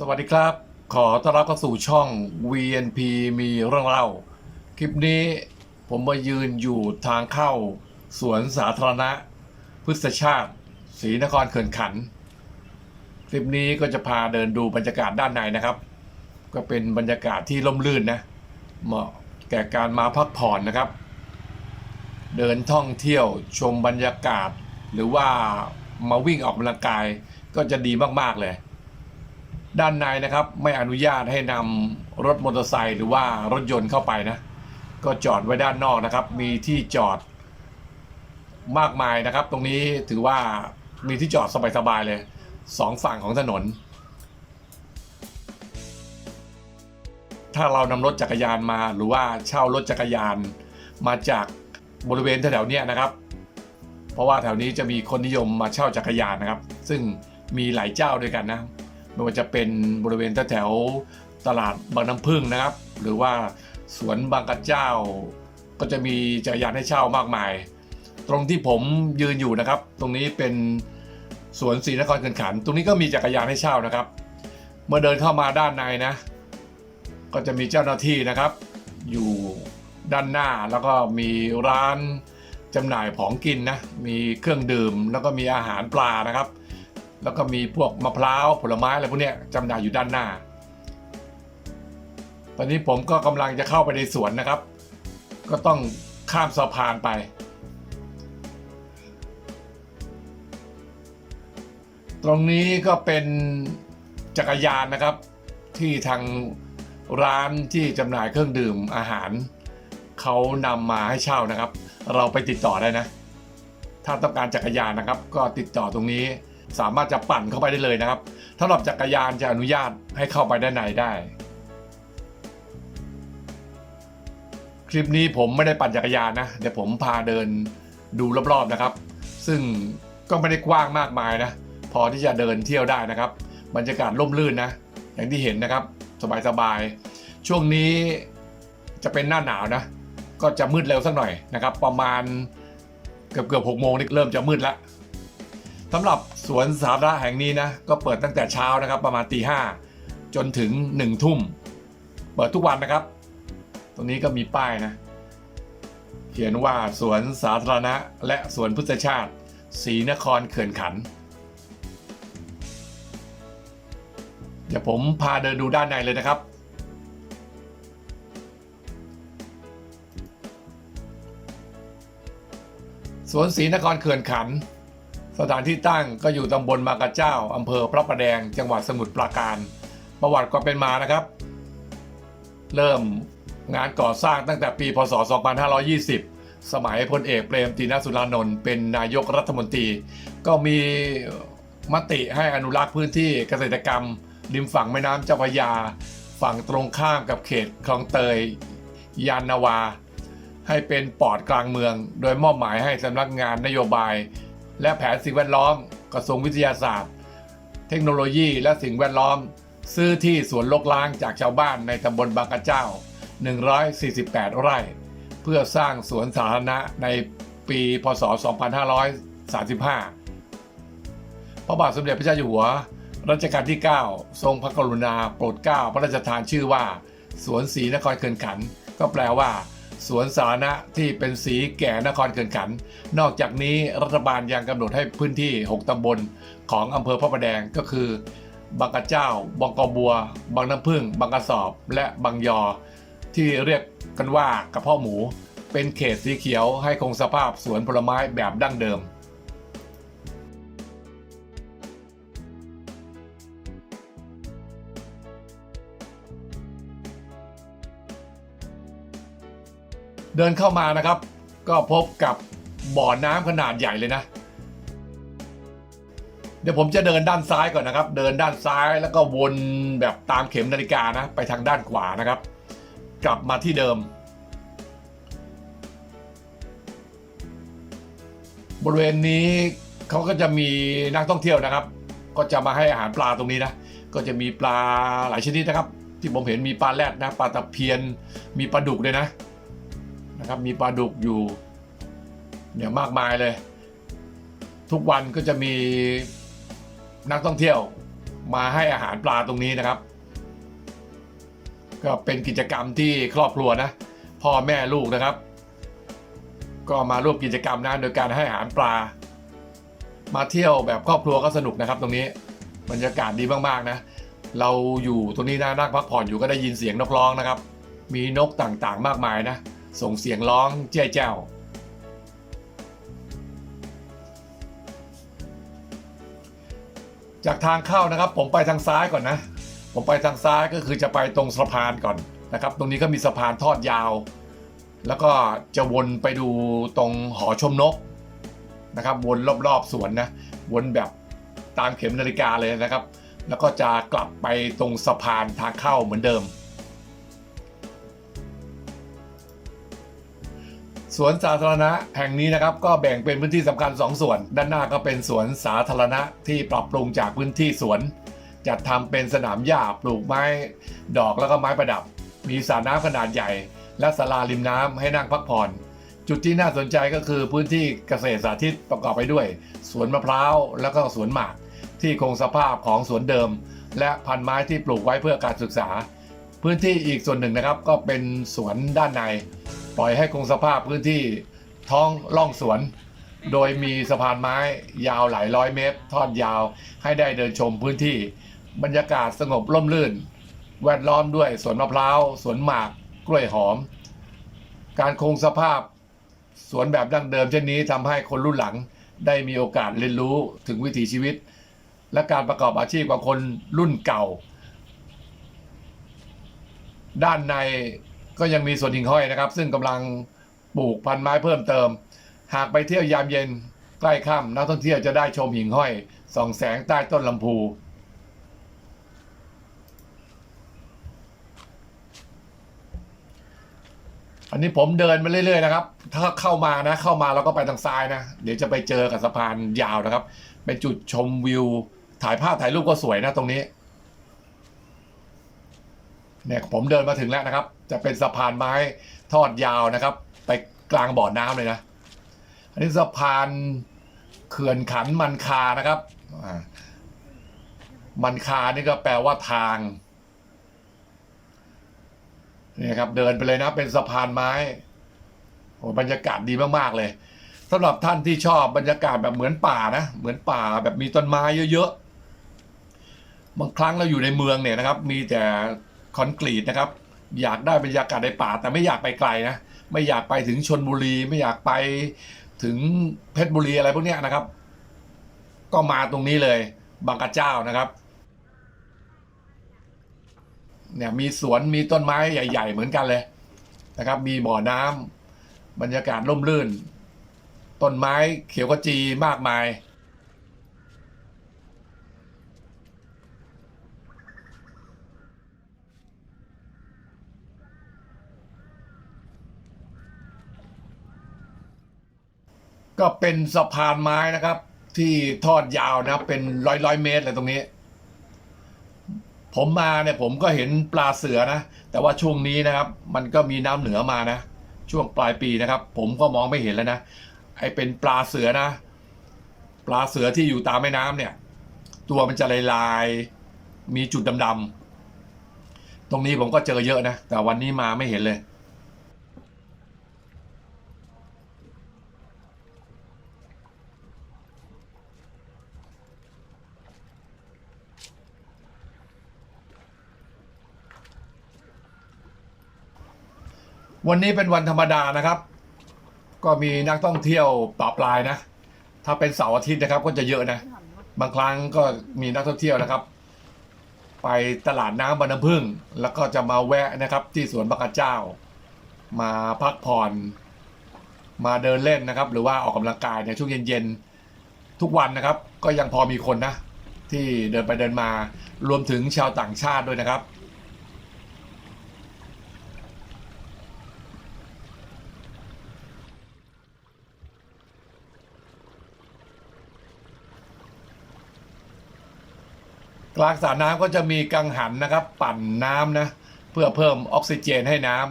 สวัสดีครับ ขอต้อนรับเข้าสู่ช่อง VNP มีเรื่องเล่า คลิปนี้ผมมายืนอยู่ทางเข้า สวนสาธารณะพฤกษชาติศรีนครเขื่อนขัน คลิปนี้ก็จะพาเดินดูบรรยากาศด้านในนะครับ ก็เป็นบรรยากาศที่ร่มรื่นนะ เหมาะแก่การมาพักผ่อนนะครับ เดินท่องเที่ยวชมบรรยากาศ หรือว่ามาวิ่งออกกำลังกายก็จะดีมากๆเลย ด้านในนะครับไม่อนุญาตให้นำรถมอเตอร์ไซค์หรือว่ารถยนต์เข้าไปนะ ก็จอดไว้ด้านนอกนะครับ มีที่จอดมากมายนะครับ ตรงนี้ถือว่ามีที่จอดสบายๆเลยสองฝั่งของถนน ถ้าเรานำรถจักรยานมาหรือว่าเช่ารถจักรยานมาจากบริเวณแถวๆเนี้ยนะครับ เพราะว่าแถวนี้จะมีคนนิยมมาเช่าจักรยานนะครับ ซึ่งมีหลายเจ้าด้วยกันนะ ไม่ว่าจะเป็นบริเวณแถวตลาดบางน้ำพึ่งนะครับ หรือว่าสวนบางกระเจ้า ก็จะมีจักรยานให้เช่ามากมาย ตรงที่ผมยืนอยู่นะครับ ตรงนี้เป็นสวนศรีนครเขื่อนขัน ตรงนี้ก็มีจักรยานให้เช่านะครับ เมื่อเดินเข้ามาด้านในนะ ก็จะมีเจ้าหน้าที่นะครับ อยู่ด้านหน้าแล้วก็มีร้านจำหน่ายของกินนะ มีเครื่องดื่มแล้วก็มีอาหารปลานะครับ แล้วก็มีพวกมะพร้าวผลไม้อะไรพวกนี้จำหน่ายอยู่ด้านหน้า ตอนนี้ผมก็กำลังจะเข้าไปในสวนนะครับ ก็ต้องข้ามสะพานไป ตรงนี้ก็เป็นจักรยานนะครับ ที่ทางร้านที่จำหน่ายเครื่องดื่มอาหาร เขานำมาให้เช่านะครับ เราไปติดต่อได้นะ ถ้าต้องการจักรยานนะครับ ก็ติดต่อตรงนี้ สามารถจะปั่นเข้าไปได้เลยนะครับถ้าหรับจักรยานจะอนุญาตให้เข้าไปด้านในได้ คลิปนี้ผมไม่ได้ปั่นจักรยานนะ เดี๋ยวผมพาเดินดูรอบๆนะครับ ซึ่งก็ไม่ได้กว้างมากมายนะ พอที่จะเดินเที่ยวได้นะครับ บรรยากาศร่มรื่นนะ อย่างที่เห็นนะครับ สบายๆ ช่วงนี้จะเป็นหน้าหนาวนะ ก็จะมืดเร็วสักหน่อยนะครับ ประมาณเกือบเกือบหกโมงนี่เริ่มจะมืดแล้วสำหรับ สวนสาธารณะแห่งนี้นะก็เปิดตั้งแต่เช้านะครับประมาณตีห้าจนถึงหนึ่งทุ่ม เปิดทุกวันนะครับ ตรงนี้ก็มีป้ายนะ เขียนว่าสวนสาธารณะและสวนพุทธชาติศรีนครเขื่อนขัน เดี๋ยวผมพาเดินดูด้านในเลยนะครับ สวนศรีนครเขื่อนขัน สถานที่ตั้งก็อยู่ตำบลมากระเจ้าอำเภอพระประแดง จังหวัดสมุทรปราการ ประวัติก็เป็นมานะครับ เริ่มงานก่อสร้างตั้งแต่ปี พศ 2520 สมัยพลเอกเปรมตินสุรานนท์เป็นนายกรัฐมนตรี ก็มีมติให้อนุรักษ์พื้นที่เกษตรกรรม ริมฝั่งแม่น้ำเจ้าพระยา ฝั่งตรงข้ามกับเขตคลองเตย ยานนาวา ให้เป็นปอดกลางเมือง โดยมอบหมายให้สำนักงานนโยบาย และแผนสิ่งแวดล้อม กระทรวงวิทยาศาสตร์ เทคโนโลยีและสิ่งแวดล้อม ซื้อที่สวนลกล้างจากชาวบ้านในตำบลบางกระเจ้า 148 ไร่ เพื่อสร้างสวนสาธารณะในปีพศ 2535 พระบาทสมเด็จพระเจ้าอยู่หัวรัชกาลที่ 9 ทรงพระกรุณาโปรดเกล้าพระราชทานชื่อว่า สวนศรีนครเขื่อนขัน ก็แปลว่า สวนสาธารณะที่เป็นสีแก่นครเกินขัน นอกจากนี้รัฐบาลยังกำหนดให้พื้นที่ 6ตำบลของอำเภอพระประแดงก็คือบางกระเจ้า บางกอบัว บางน้ำพึ่ง บางกระสอบ และบางยอ ที่เรียกกันว่ากระเพาะหมู เป็นเขตสีเขียวให้คงสภาพสวนผลไม้แบบดั้งเดิม เดินเข้ามานะครับ ก็พบกับบ่อน้ำขนาดใหญ่เลยนะ เดี๋ยวผมจะเดินด้านซ้ายก่อนนะครับ เดินด้านซ้ายแล้วก็วนแบบตามเข็มนาฬิกานะ ไปทางด้านขวานะครับ กลับมาที่เดิม บริเวณนี้เขาก็จะมีนักท่องเที่ยวนะครับ ก็จะมาให้อาหารปลาตรงนี้นะ ก็จะมีปลาหลายชนิดนะครับ ที่ผมเห็นมีปลาแรดนะปลาตะเพียนมีปลาดุกด้วยนะ นะครับ มีปลาดุกอยู่เนี่ยมากมายเลย ทุกวันก็จะมีนักท่องเที่ยวมาให้อาหารปลาตรงนี้นะครับ ก็เป็นกิจกรรมที่ครอบครัวนะ พ่อแม่ลูกนะครับ ก็มาร่วมกิจกรรมนะโดยการให้อาหารปลา มาเที่ยวแบบครอบครัวก็สนุกนะครับ ตรงนี้บรรยากาศดีมากๆนะเราอยู่ตรงนี้นะนั่งพักผ่อนอยู่ก็ได้ยินเสียงนกร้องนะครับ มีนกต่างๆ มากมายนะ ส่งเสียงร้องเจ้ยเจ้า จากทางเข้านะครับ ผมไปทางซ้ายก่อนนะ ผมไปทางซ้ายก็คือจะไปตรงสะพานก่อนนะครับ ตรงนี้ก็มีสะพานทอดยาว แล้วก็จะวนไปดูตรงหอชมนกนะครับ วนรอบๆสวนนะ วนแบบตามเข็มนาฬิกาเลยนะครับ แล้วก็จะกลับไปตรงสะพานทางเข้าเหมือนเดิม สวนสาธารณะแห่งนี้นะครับก็แบ่งเป็นพื้นที่สำคัญ 2 ส่วน ด้านหน้าก็เป็นสวนสาธารณะที่ปรับปรุงจากพื้นที่สวน จัดทำเป็นสนามหญ้าปลูกไม้ดอกแล้วก็ไม้ประดับ มีสระน้ำขนาดใหญ่ และศาลาริมน้ำให้นั่งพักผ่อน จุดที่น่าสนใจก็คือพื้นที่เกษตรสาธิตประกอบไปด้วย สวนมะพร้าวแล้วก็สวนหมาก ที่คงสภาพของสวนเดิม และพันไม้ที่ปลูกไว้เพื่อการศึกษา พื้นที่อีกส่วนหนึ่งนะครับ ก็เป็นสวนด้านใน ปล่อยให้คงสภาพพื้นที่ท้องล่องสวน โดยมีสะพานไม้ยาวหลายร้อยเมตร ทอดยาวให้ได้เดินชมพื้นที่ บรรยากาศสงบร่มรื่น แวดล้อมด้วยสวนมะพร้าวสวนหมากกล้วยหอม การคงสภาพสวนแบบดั้งเดิมเช่นนี้ทำให้คนรุ่นหลังได้มีโอกาสเรียนรู้ถึงวิถีชีวิต และการประกอบอาชีพของคนรุ่นเก่า ด้านในก็ยังมีสวนหิ่งห้อยนะครับ ซึ่งกำลังปลูกพันไม้เพิ่มเติม หากไปเที่ยวยามเย็นใกล้ค่ำนักท่องเที่ยวจะได้ชมหิ่งห้อยส่องแสงใต้ต้นลำพูอันนี้ผมเดินมาเรื่อยๆนะครับ ถ้าเข้ามานะ เข้ามาเราก็ไปทางซ้ายนะ เดี๋ยวจะไปเจอกับสะพานยาวนะครับ เป็นจุดชมวิว ถ่ายภาพถ่ายรูปก็สวยนะตรงนี้ เนี่ยผมเดินมาถึงแล้วนะครับ จะเป็นสะพานไม้ทอดยาวนะครับ ไปกลางบ่อน้ำเลยนะ อันนี้สะพานเขื่อนขันมันคานะครับมันคานี่ก็แปลว่าทางนี่ครับเดินไปเลยนะเป็นสะพานไม้โอ้บรรยากาศดีมากๆเลยสำหรับท่านที่ชอบบรรยากาศแบบเหมือนป่านะเหมือนป่าแบบมีต้นไม้เยอะๆบางครั้งเราอยู่ในเมืองเนี่ยนะครับ มีแต่ คอนกรีตนะครับ อยากได้บรรยากาศในป่า แต่ไม่อยากไปไกลนะ ไม่อยากไปถึงชนบุรี ไม่อยากไปถึงเพชรบุรีอะไรพวกนี้นะครับ ก็มาตรงนี้เลยบางกระเจ้านะครับเนี่ยมีสวนมีต้นไม้ใหญ่ ๆ เหมือนกันเลยนะครับ มีบ่อน้ำบรรยากาศร่มรื่น ต้นไม้เขียวขจีมากมาย ก็เป็นสะพานไม้นะครับ ที่ทอดยาวนะเป็นร้อยร้อยเมตรเลยตรงนี้ ผมมาเนี่ยผมก็เห็นปลาเสือนะ แต่ว่าช่วงนี้นะครับ มันก็มีน้ำเหนือมานะ ช่วงปลายปีนะครับ ผมก็มองไม่เห็นแล้วนะไอเป็นปลาเสือนะ ปลาเสือที่อยู่ตามแม่น้ำเนี่ย ตัวมันจะลายๆมีจุดดำๆตรงนี้ผมก็เจอเยอะนะ แต่วันนี้มาไม่เห็นเลย วันนี้เป็นวันธรรมดานะครับ ก็มีนักท่องเที่ยวปรับปลายนะ ถ้าเป็นเสาร์อาทิตย์นะครับ ก็จะเยอะนะ บางครั้งก็มีนักท่องเที่ยวนะครับ ไปตลาดน้ำบรรน้ำพึ่ง แล้วก็จะมาแวะนะครับ ที่สวนบางกะเจ้า มาพักผ่อน มาเดินเล่นนะครับ หรือว่าออกกำลังกายในช่วงเย็นๆทุกวันนะครับ ก็ยังพอมีคนนะ ที่เดินไปเดินมารวมถึงชาวต่างชาติด้วยนะครับ กลางสระน้ำก็จะมีกังหันนะครับ ปั่นน้ำนะ เพื่อเพิ่มออกซิเจนให้น้ำ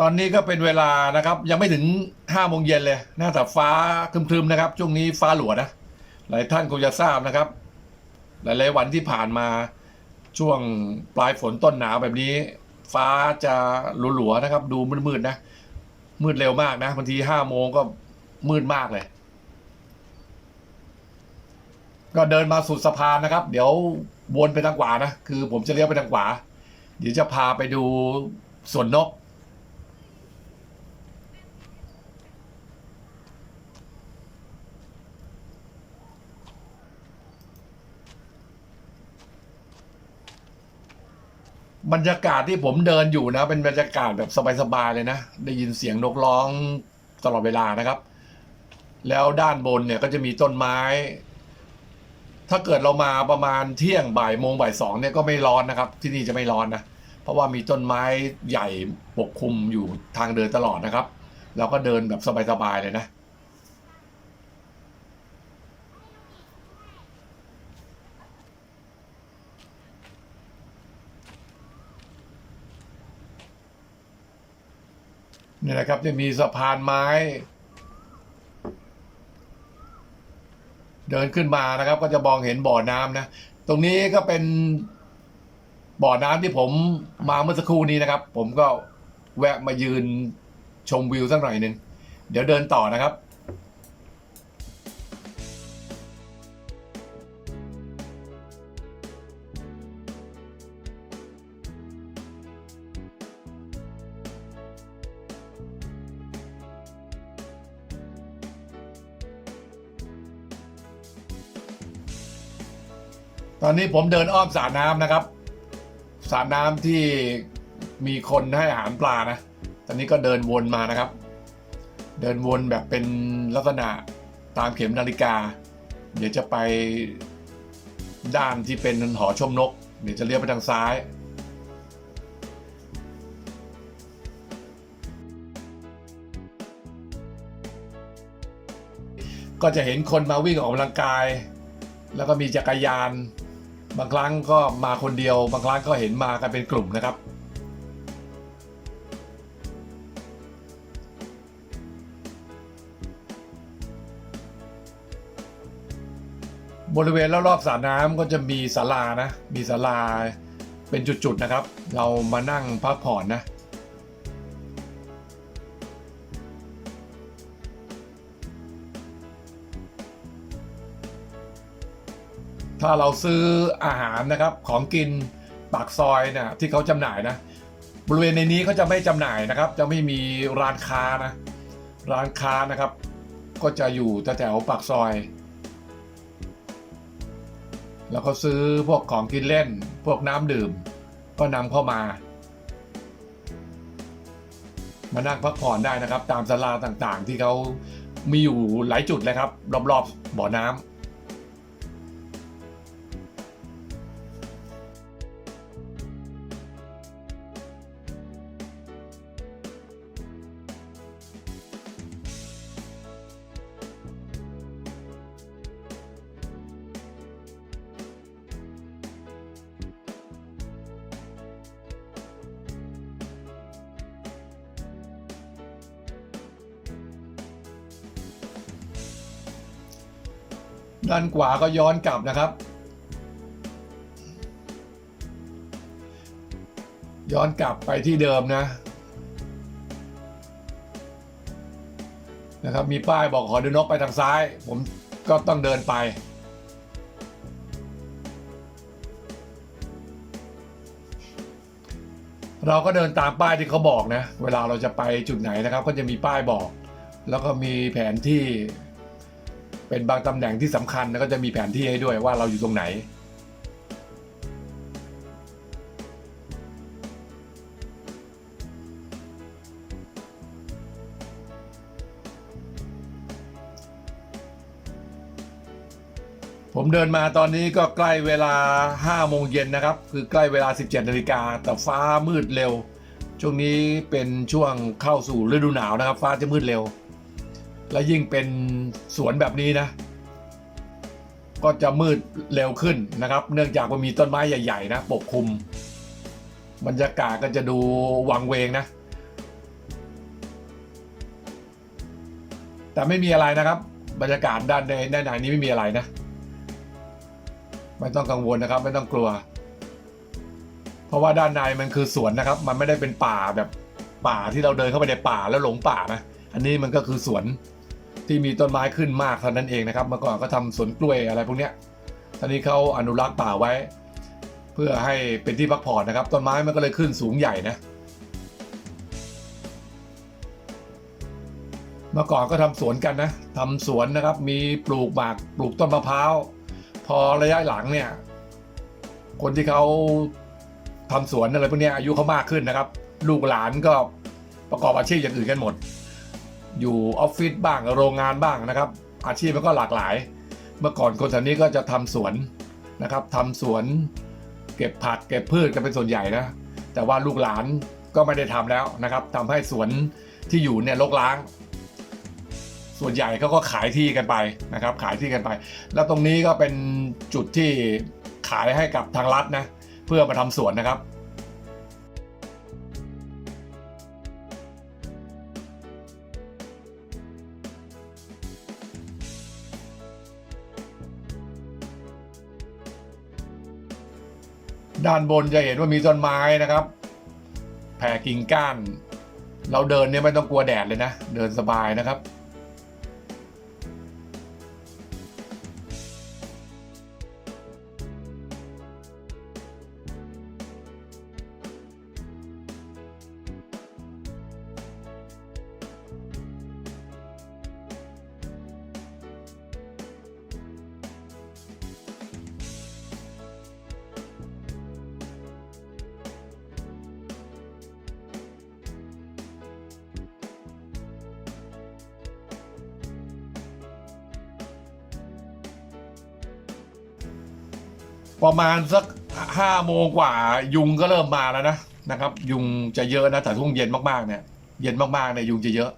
ตอนนี้ก็เป็นเวลานะครับ ยังไม่ถึงห้าโมงเย็นเลย หน้าแต่ฟ้าครึมๆนะครับ ช่วงนี้ฟ้าหลัวนะ หลายท่านคงจะทราบนะครับ หลายๆวันที่ผ่านมาช่วงปลายฝนต้นหนาวแบบนี้ ฟ้าจะหลัวๆนะครับ ดูมืดๆนะ มืดเร็วมากนะบางทีห้าโมงก็มืดมากเลย ก็เดินมาสุดสะพานนะครับ เดี๋ยววนไปทางขวานะ คือผมจะเลี้ยวไปทางขวา เดี๋ยวจะพาไปดูสวนนก บรรยากาศที่ผมเดินอยู่นะ เป็นบรรยากาศแบบสบายๆเลยนะ ได้ยินเสียงนกร้องตลอดเวลานะครับ แล้วด้านบนเนี่ยก็จะมีต้นไม้ ถ้าเกิดเรามาประมาณเที่ยงบ่ายโมงบ่ายสองเนี่ยก็ไม่ร้อนนะครับ ที่นี่จะไม่ร้อนนะ เพราะว่ามีต้นไม้ใหญ่ปกคลุมอยู่ทางเดินตลอดนะครับ เราก็เดินแบบสบายๆเลยนะ นี่นะครับจะมีสะพานไม้ เดินขึ้นมานะครับ ก็จะมองเห็นบ่อน้ำนะ ตรงนี้ก็เป็นบ่อน้ำที่ผมมาเมื่อสักครู่นี้นะครับ ผมก็แวะมายืนชมวิวสักหน่อยหนึ่งเดี๋ยวเดินต่อนะครับ ตอนนี้ผมเดินอ้อมสระน้ำนะครับสระน้ำที่มีคนให้อาหารปลานะ ตอนนี้ก็เดินวนมานะครับ เดินวนแบบเป็นลักษณะตามเข็มนาฬิกา เดี๋ยวจะไปด้านที่เป็นหอชมนก เดี๋ยวจะเลี้ยวไปทางซ้าย ก็จะเห็นคนมาวิ่งออกกำลังกาย แล้วก็มีจักรยาน บางครั้งก็มาคนเดียว บางครั้งก็เห็นมากันเป็นกลุ่มนะครับ บริเวณรอบๆสระน้ำก็จะมีศาลานะ มีศาลาเป็นจุดๆนะครับ เรามานั่งพักผ่อนนะ ถ้าเราซื้ออาหารนะครับของกินปากซอยเนี่ยที่เขาจำหน่ายนะบริเวณในนี้เขาจะไม่จำหน่ายนะครับ จะไม่มีร้านค้านะร้านค้านะครับ ก็จะอยู่แถวปากซอย แล้วก็ซื้อพวกของกินเล่น พวกน้ำดื่ม ก็นำเข้ามา มานั่งพักผ่อนได้นะครับ ตามศาลาต่างๆ ที่เขามีอยู่หลายจุดเลยครับ รอบๆบ่อน้ำ ด้านขวาก็ย้อนกลับนะครับ ย้อนกลับไปที่เดิมนะนะครับมีป้ายบอกขอเดูนกไปทางซ้าย ผมก็ต้องเดินไป เราก็เดินตามป้ายที่เขาบอกนะ เวลาเราจะไปจุดไหนนะครับ ก็จะมีป้ายบอก แล้วก็มีแผนที่ เป็นบางตำแหน่งที่สำคัญแล้วก็จะมีแผนที่ให้ด้วยว่าเราอยู่ตรงไหน ผมเดินมาตอนนี้ก็ใกล้เวลา 5 โมงเย็นนะครับ คือใกล้เวลา 17นาฬิกาแต่ฟ้ามืดเร็ว ช่วงนี้เป็นช่วงเข้าสู่ฤดูหนาวนะครับ ฟ้าจะมืดเร็ว และยิ่งเป็นสวนแบบนี้นะ ก็จะมืดเร็วขึ้นนะครับ เนื่องจากว่ามีต้นไม้ใหญ่ ๆ นะ ปกคลุม บรรยากาศก็จะดูวังเวงนะ แต่ไม่มีอะไรนะครับ บรรยากาศด้านในด้านในนี้ไม่มีอะไรนะ ไม่ต้องกังวลนะครับ ไม่ต้องกลัว เพราะว่าด้านในมันคือสวนนะครับ มันไม่ได้เป็นป่าแบบป่าที่เราเดินเข้าไปในป่าแล้วหลงป่านะอันนี้มันก็คือสวน ที่มีต้นไม้ขึ้นมากเท่านั้นเองนะครับ เมื่อก่อนก็ทำสวนกล้วยอะไรพวกเนี้ยตอนนี้เขาอนุรักษ์ป่าไว้ เพื่อให้เป็นที่พักผ่อนนะครับ ต้นไม้มันก็เลยขึ้นสูงใหญ่นะเมื่อก่อนก็ทำสวนกันนะทำสวนนะครับ มีปลูกหมากปลูกต้นมะพร้าวพอระยะหลังเนี่ย คนที่เขาทำสวนอะไรพวกนี้อายุเขามากขึ้นนะครับ ลูกหลานก็ประกอบอาชีพอย่างอื่นกันหมด อยู่ออฟฟิศบ้างโรงงานบ้างนะครับ อาชีพมันก็หลากหลาย เมื่อก่อนคนแถวนี้ก็จะทำสวนนะครับทำสวนเก็บผักเก็บพืชกันเป็นส่วนใหญ่นะแต่ว่าลูกหลานก็ไม่ได้ทำแล้วนะครับทำให้สวนที่อยู่เนี่ยรกร้าง ส่วนใหญ่เขาก็ขายที่กันไปนะครับ ขายที่กันไป แล้วตรงนี้ก็เป็นจุดที่ขายให้กับทางรัฐนะเพื่อมาทำสวนนะครับ ด้านบนจะเห็นว่ามีต้นไม้นะครับ แผ่กิ่งก้าน เราเดินเนี่ยไม่ต้องกลัวแดดเลยนะ เดินสบายนะครับ ประมาณสักห้าโมงกว่า ยุงก็เริ่มมาแล้วนะนะครับ ยุงจะเยอะนะแต่ทุ่งเย็นมากๆเนี่ย เย็นมากๆเนี่ยยุงจะเยอะ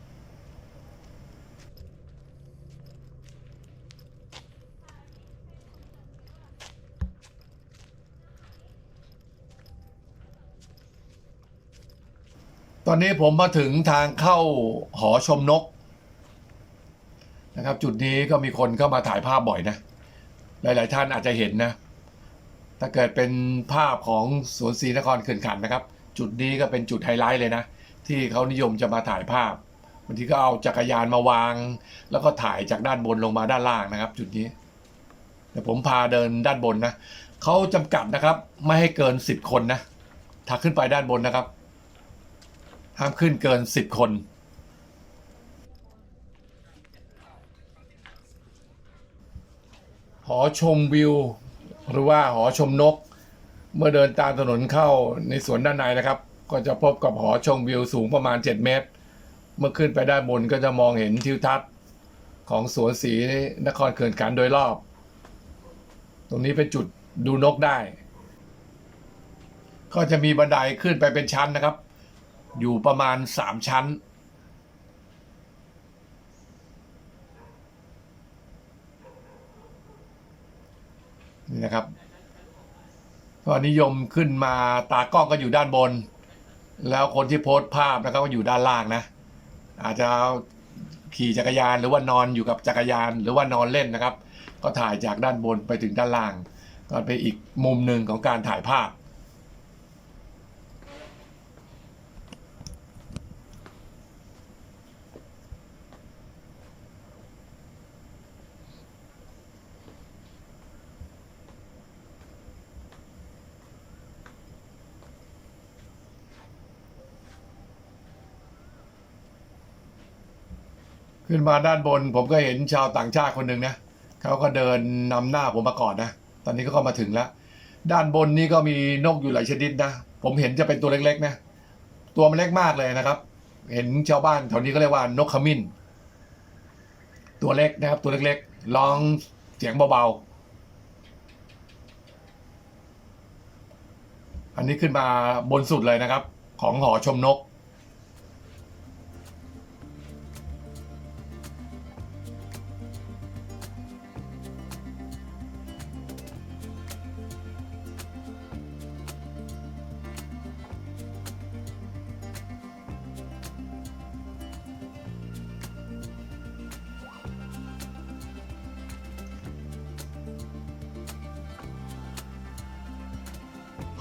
ตอนนี้ผมมาถึงทางเข้าหอชมนกนะครับ จุดนี้ก็มีคนเข้ามาถ่ายภาพบ่อยนะ หลาย ๆ ท่านอาจจะเห็นนะ ถ้าเกิดเป็นภาพของสวนศรีนครเขื่อนขันนะครับ จุดนี้ก็เป็นจุดไฮไลท์เลยนะ ที่เขานิยมจะมาถ่ายภาพบางทีก็เอาจักรยานมาวาง แล้วก็ถ่ายจากด้านบนลงมาด้านล่างนะครับ จุดนี้เดี๋ยวผมพาเดินด้านบนนะเขาจำกัดนะครับ ไม่ให้เกินสิบคนนะถ้าขึ้นไปด้านบนนะครับห้ามขึ้นเกินสิบคนหอชมวิว หรือว่าหอชมนก เมื่อเดินตามถนนเข้าในสวนด้านในนะครับ ก็จะพบกับหอชมวิวสูงประมาณ 7 เมตร เมื่อขึ้นไปด้านบนก็จะมองเห็นทิวทัศน์ของสวนสีนครเขื่อนขันโดยรอบ ตรงนี้เป็นจุดดูนกได้ ก็จะมีบันไดขึ้นไปเป็นชั้นนะครับ อยู่ประมาณ 3 ชั้น นี่นะครับ ก็นิยมขึ้นมาตากล้องก็อยู่ด้านบน แล้วคนที่โพสต์ภาพนะครับก็อยู่ด้านล่างนะ อาจจะขี่จักรยานหรือว่านอนอยู่กับจักรยานหรือว่านอนเล่นนะครับ ก็ถ่ายจากด้านบนไปถึงด้านล่าง ก็เป็นอีกมุมหนึ่งของการถ่ายภาพ ขึ้นมาด้านบน ผมก็เห็นชาวต่างชาติคนหนึ่งนะเขาก็เดินนำหน้าผมมาก่อนนะ ตอนนี้ก็เข้ามาถึงแล้ว ด้านบนนี้ก็มีนกอยู่หลายชนิดนะ ผมเห็นจะเป็นตัวเล็กๆนะ ตัวมันเล็กมากเลยนะครับ เห็นชาวบ้านแถวนี้ก็เรียกว่านกขมิ้น ตัวเล็กนะครับ ตัวเล็กๆ ร้องเสียงเบาๆ อันนี้ขึ้นมาบนสุดเลยนะครับ ของหอชมนก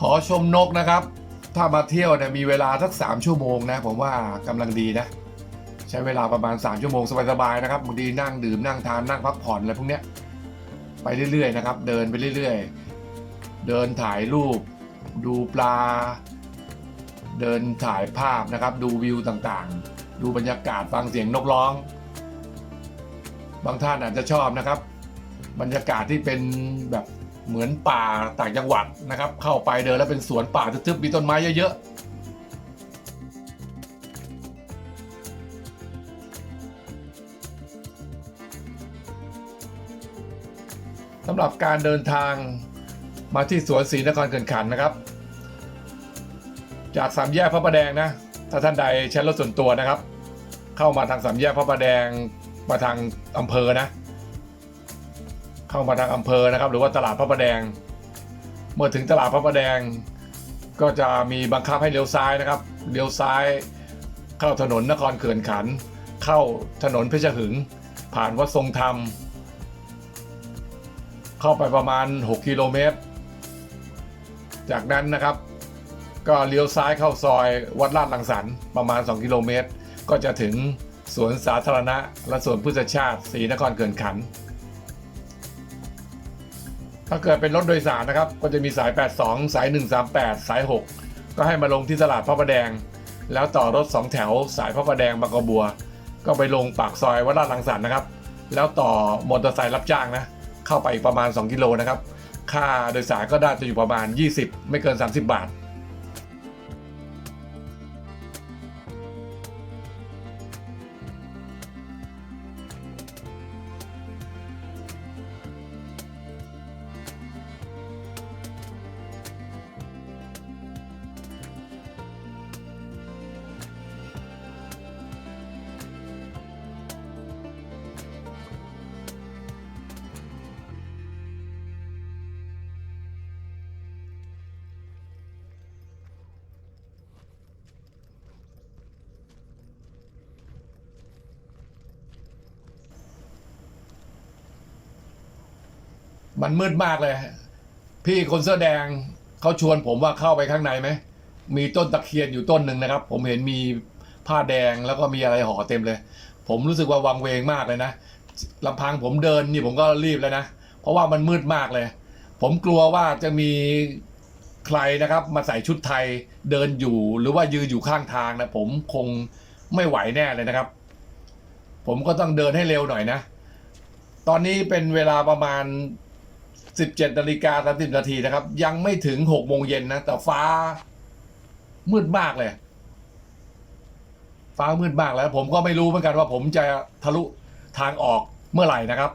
อชมนกนะครับ ถ้ามาเที่ยวเนี่ยมีเวลาสักสามชั่วโมงนะ ผมว่ากำลังดีนะ ใช้เวลาประมาณ 3 ชั่วโมงสบายๆนะครับบางทีนั่งดื่มนั่งทานนั่งพักผ่อนอะไรพวกเนี้ยไปเรื่อยๆนะครับ เดินไปเรื่อยๆ เดินถ่ายรูป ดูปลา เดินถ่ายภาพนะครับ ดูวิวต่างๆ ดูบรรยากาศฟังเสียงนกร้อง บางท่านอาจจะชอบนะครับ บรรยากาศที่เป็นแบบ เหมือนป่าต่างจังหวัดนะครับ เข้าไปเดินแล้วเป็นสวนป่าทึบๆมีต้นไม้เยอะๆสำหรับการเดินทางมาที่สวนศรีนครเกินขันนะครับ จากสามแยกพระประแดงนะถ้าท่านใดใช้รถส่วนตัวนะครับ เข้ามาทางสามแยกพระประแดงมาทางอำเภอนะ เข้ามาทางอำเภอนะครับ หรือว่าตลาดพระประแดง เมื่อถึงตลาดพระประแดง ก็จะมีบังคับให้เลี้ยวซ้ายนะครับเลี้ยวซ้าย เข้าถนนนครเขื่อนขัน เข้าถนนเพชรหึง ผ่านวัดทรงธรรม เข้าไปประมาณ 6 กิโลเมตร จากนั้นนะครับก็เลี้ยวซ้ายเข้าซอยวัดลาดลังสรรประมาณ 2 กิโลเมตร ก็จะถึงสวนสาธารณะ และสวนพืชชาติศรีนครเกินขัน ถ้าเกิดเป็นรถโดยสารนะครับ ก็จะมีสาย 82 สาย 138 สาย 6 ก็ให้มาลงที่ตลาดพระประแดง แล้วต่อรถ 2 แถวสายพระประแดงบางกระบัว ก็ไปลงปากซอยวัดลาดลังสรรค์นะครับ แล้วต่อมอเตอร์ไซค์รับจ้างนะ เข้าไปอีกประมาณ 2 กิโลนะครับ ค่าโดยสารก็ได้จะอยู่ประมาณ 20 ไม่เกิน 30 บาท มันมืดมากเลย พี่คนเสื้อแดงเขาชวนผมว่าเข้าไปข้างในไหม มีต้นตะเคียนอยู่ต้นหนึ่งนะครับ ผมเห็นมีผ้าแดงแล้วก็มีอะไรห่อเต็มเลย ผมรู้สึกว่าวังเวงมากเลยนะลำพังผมเดินนี่ผมก็รีบแล้วนะ เพราะว่ามันมืดมากเลย ผมกลัวว่าจะมีใครนะครับ มาใส่ชุดไทยเดินอยู่หรือว่ายืนอยู่ข้างทางนะผมคงไม่ไหวแน่เลยนะครับ ผมก็ต้องเดินให้เร็วหน่อยนะ ตอนนี้เป็นเวลาประมาณ 17นาฬิกา30นาทีนะครับ ยังไม่ถึง6โมงเย็นนะ แต่ฟ้ามืดมากเลย ฟ้ามืดมากแล้ว ผมก็ไม่รู้เหมือนกันว่าผมจะทะลุทางออกเมื่อไหร่นะครับ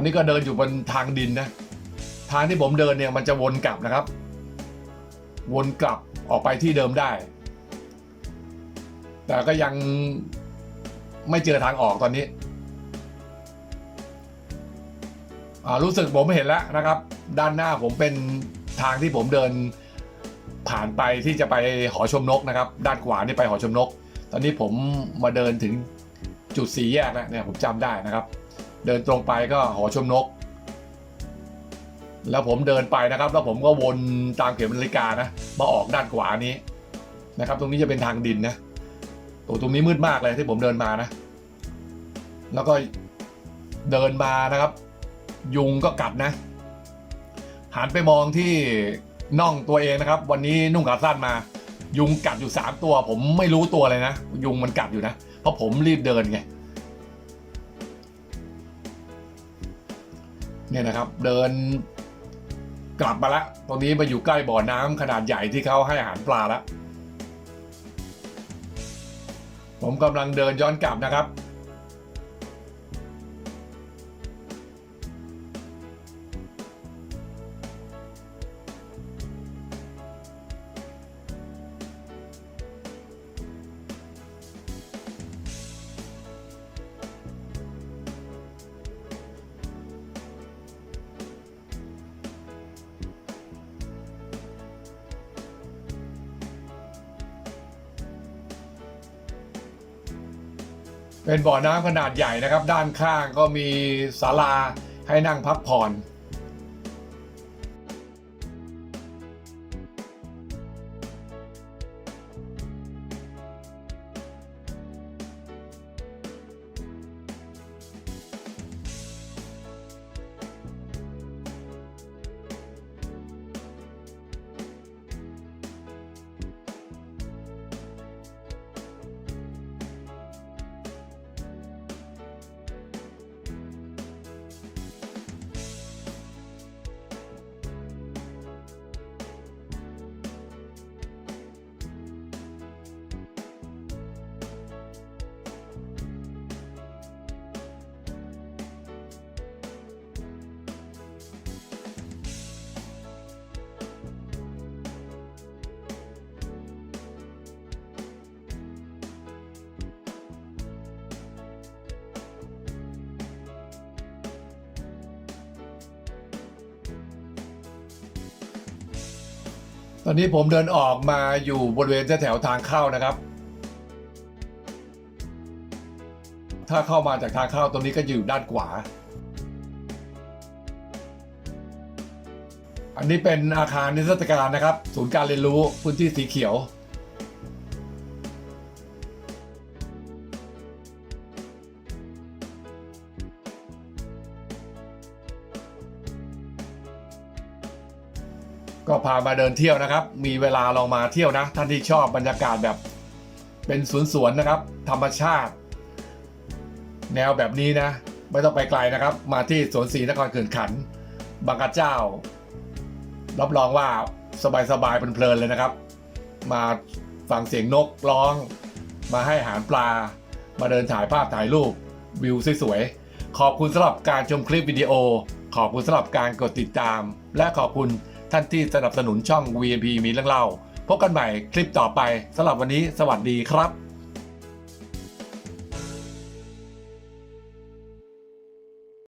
อนนี้ก็เดินอยู่บนทางดินนะ ทางที่ผมเดินเนี่ยมันจะวนกลับนะครับ วนกลับออกไปที่เดิมได้ แต่ก็ยังไม่เจอทางออกตอนนี้รู้สึกผมเห็นแล้วนะครับ ด้านหน้าผมเป็นทางที่ผมเดินผ่านไปที่จะไปหอชมนกนะครับ ด้านขวานี่ไปหอชมนก ตอนนี้ผมมาเดินถึงจุดสีแยกแล้วเนี่ยผมจำได้นะครับ เดินตรงไปก็หอชมนก แล้วผมเดินไปนะครับ แล้วผมก็วนตามเข็มนาฬิกานะมาออกด้านขวานี้นะครับ ตรงนี้จะเป็นทางดินนะโอ้ตรงนี้มืดมากเลยที่ผมเดินมานะ แล้วก็เดินมานะครับ ยุงก็กัดนะหันไปมองที่น่องตัวเองนะครับ วันนี้นุ่งขาสั้นมา ยุงกัดอยู่สามตัว ผมไม่รู้ตัวเลยนะ ยุงมันกัดอยู่นะ เพราะผมรีบเดินไง เนี่ยนะครับ เดินกลับมาละตรงนี้มาอยู่ใกล้บ่อน้ำขนาดใหญ่ที่เขาให้อาหารปลาแล้วผมกำลังเดินย้อนกลับนะครับ เป็นบ่อน้ำขนาดใหญ่นะครับ ด้านข้างก็มีศาลาให้นั่งพักผ่อน อนนี้ผมเดินออกมาอยู่บริเวณแถวทางเข้านะครับ ถ้าเข้ามาจากทางเข้าตรงนี้ก็อยู่ด้านขวา อันนี้เป็นอาคารนิทรรศการนะครับ ศูนย์การเรียนรู้พื้นที่สีเขียว ก็พามาเดินเที่ยวนะครับ มีเวลาลองมาเที่ยวนะ ท่านที่ชอบบรรยากาศแบบเป็นสวนสวนๆนะครับ ธรรมชาติ แนวแบบนี้นะ ไม่ต้องไปไกลนะครับ มาที่สวนศรีนครเขื่อนขัน บางกระเจ้า รับรองว่าสบายๆเพลินๆเลยนะครับ มาฟังเสียงนกร้อง มาให้อาหารปลา มาเดินถ่ายภาพถ่ายรูปวิวสวยๆขอบคุณสำหรับการชมคลิปวิดีโอ ขอบคุณสำหรับการกดติดตาม และขอบคุณ ท่านที่สนับสนุนช่อง VMP มีเรื่องเล่า พบกันใหม่คลิปต่อไปสำหรับวันนี้สวัสดีครับ